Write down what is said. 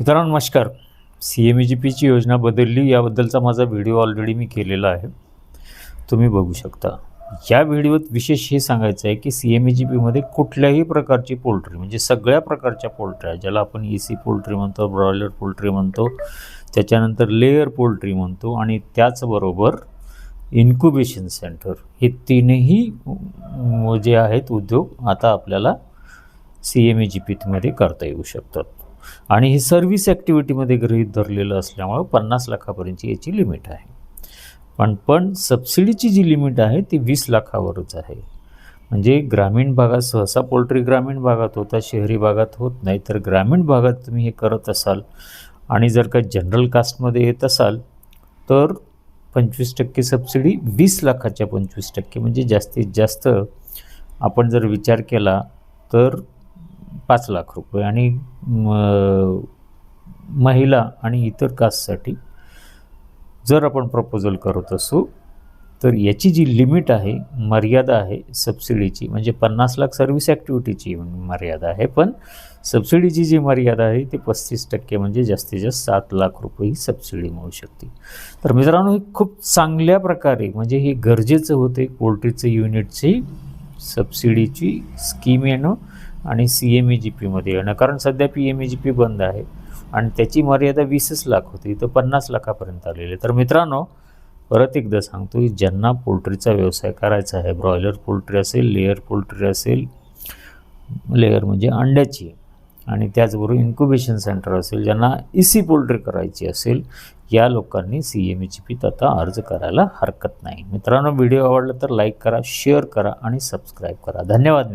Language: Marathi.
मित्रांनो नमस्कार. सी एम ई जी पीची योजना बदलली याबद्दलचा माझा व्हिडिओ ऑलरेडी मी केलेला आहे. तुम्ही बघू शकता. या व्हिडिओत विशेष हे सांगायचं आहे की सी एम ई जी पीमध्ये कुठल्याही प्रकारची पोल्ट्री म्हणजे सगळ्या प्रकारच्या पोल्ट्र्या ज्याला आपण ई सी पोल्ट्री म्हणतो ब्रॉयलर पोल्ट्री म्हणतो त्याच्यानंतर लेअर पोल्ट्री म्हणतो आणि त्याचबरोबर इन्क्युबेशन सेंटर हे तीनही जे आहेत उद्योग आता आपल्याला सी एम ई जी पीमध्ये करता येऊ शकतात. आणि हे सर्व्हिस ॲक्टिव्हिटीमध्ये गृहीत धरलेलं असल्यामुळं पन्नास लाखापर्यंतची याची लिमिट आहे. पण पण सबसिडीची जी लिमिट आहे ती वीस लाखावरच आहे. म्हणजे ग्रामीण भागात सहसा पोल्ट्री ग्रामीण भागात होता शहरी भागात होत नाही तर ग्रामीण भागात तुम्ही हे करत असाल आणि जर का जनरल कास्टमध्ये येत असाल तर पंचवीस टक्के सबसिडी वीस लाखाच्या पंचवीस टक्के म्हणजे जास्तीत जास्त आपण जर विचार केला तर पाच लाख रुपये आणि म, महिला आणि इतर कास्टसाठी जर आपण प्रपोजल करत असू तर याची जी लिमिट आहे मर्यादा आहे सबसिडीची म्हणजे पन्नास लाख सर्व्हिस ॲक्टिव्हिटीची मर्यादा आहे पण सबसिडीची जी मर्यादा आहे ती पस्तीस टक्के म्हणजे जास्तीत जास्त सात लाख रुपये ही सबसिडी मिळू शकते. तर मित्रांनो ही खूप चांगल्या प्रकारे म्हणजे हे गरजेचं होते पोल्ट्रीचं युनिटची सबसिडीची स्कीम येणं आणि सी एम ई जी पीमध्ये येणं. कारण सध्या P M E G P बंद आहे आणि त्याची मर्यादा वीसच लाख होती तर पन्नास लाखापर्यंत आलेली तर मित्रांनो परत एकदा सांगतो की ज्यांना पोल्ट्रीचा व्यवसाय करायचा आहे ब्रॉयलर पोल्ट्री असेल लेअर पोल्ट्री असेल लेअर म्हणजे अंड्याची आणि त्याचबरोबर इन्क्युबेशन सेंटर असेल ज्यांना इसी पोल्ट्री करायची असेल या लोकांनी सी एम ची पीत आता अर्ज करायला हरकत नाही. मित्रांनो व्हिडिओ आवडला तर लाईक करा शेअर करा आणि सबस्क्राईब करा. धन्यवाद.